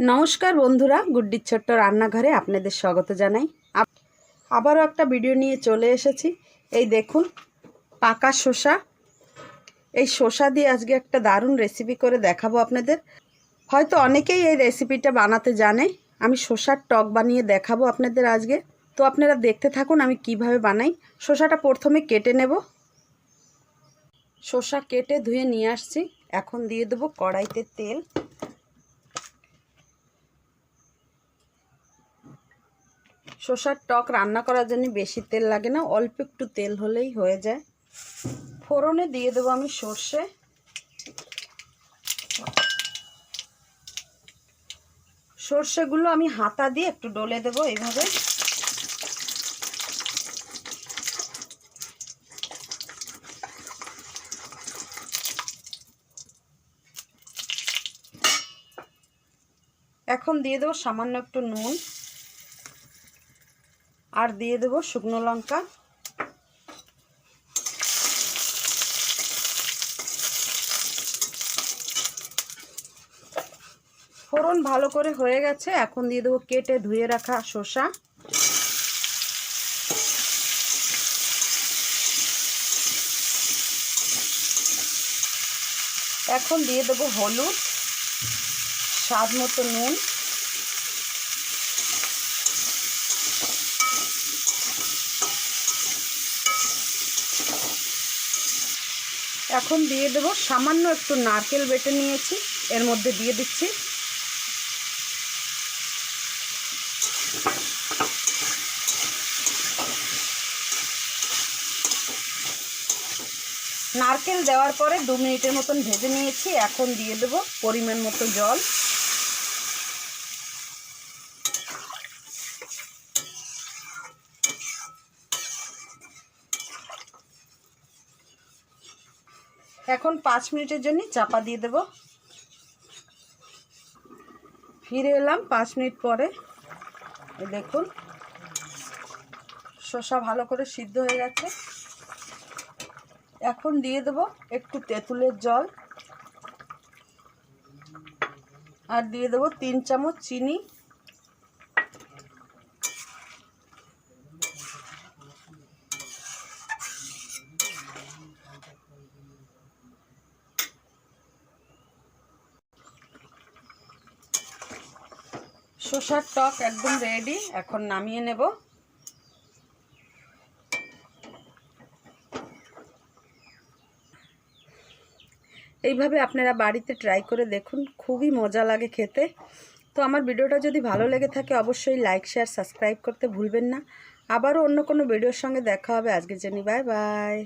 নমস্কার বন্ধুরা, গুড্ডির ছোট্ট রান্নাঘরে আপনাদের স্বাগত জানাই। আব- আবারও একটা ভিডিও নিয়ে চলে এসেছি। এই দেখুন, পাকা শসা। এই শসা দিয়ে আজকে একটা দারুণ রেসিপি করে দেখাবো আপনাদের। হয়তো অনেকেই এই রেসিপিটা বানাতে জানে। আমি শসার টক বানিয়ে দেখাবো আপনাদের আজকে। তো আপনারা দেখতে থাকুন আমি কীভাবে বানাই। শসাটা প্রথমে কেটে নেব। শসা কেটে ধুয়ে নিয়ে আসছি। এখন দিয়ে দেবো কড়াইতে তেল। শসার টক রান্না করার জন্য বেশি তেল লাগে না, অল্প একটু তেল হলেই হয়ে যায়। ফোড়নে দিয়ে দেবো আমি সর্ষে। সর্ষেগুলো আমি হাতা দিয়ে একটু ডলে দেবো এইভাবে। এখন দিয়ে দেবো সামান্য একটু নুন। আর দিয়ে দেবো শুকনো লঙ্কা। ফোড়ন ভালো করে হয়ে গেছে, এখন দিয়ে দেবো কেটে ধুয়ে রাখা শসা। এখন দিয়ে দেবো হলুদ, স্বাদ মতো নুন। এখন দিয়ে দেবো সামান্য একটু নারকেল বেটে নিয়েছি। এর মধ্যে দিয়ে দিচ্ছি। নারকেল দেওয়ার পরে দু মিনিটের মতন ভেজে নিয়েছি। এখন দিয়ে দেবো পরিমাণ মতো জল। এখন পাঁচ মিনিটের জন্য চাপা দিয়ে দেব। ফিরে এলাম পাঁচ মিনিট পরে। দেখুন, শসা ভালো করে সিদ্ধ হয়ে গেছে। এখন দিয়ে দেব একটু তেঁতুলের জল। আর দিয়ে দেবো তিন চামচ চিনি। শসার টক একদম রেডি এখন নামিয়ে নেব। এইভাবে আপনারা বাড়িতে ট্রাই করে দেখুন, খুবই মজা লাগে খেতে। তো আমার ভিডিওটা যদি ভালো লেগে থাকে, অবশ্যই লাইক শেয়ার সাবস্ক্রাইব করতে ভুলবেন না। আবারও অন্য কোনো ভিডিওর সঙ্গে দেখা হবে। আজকের জন্য বাই বাই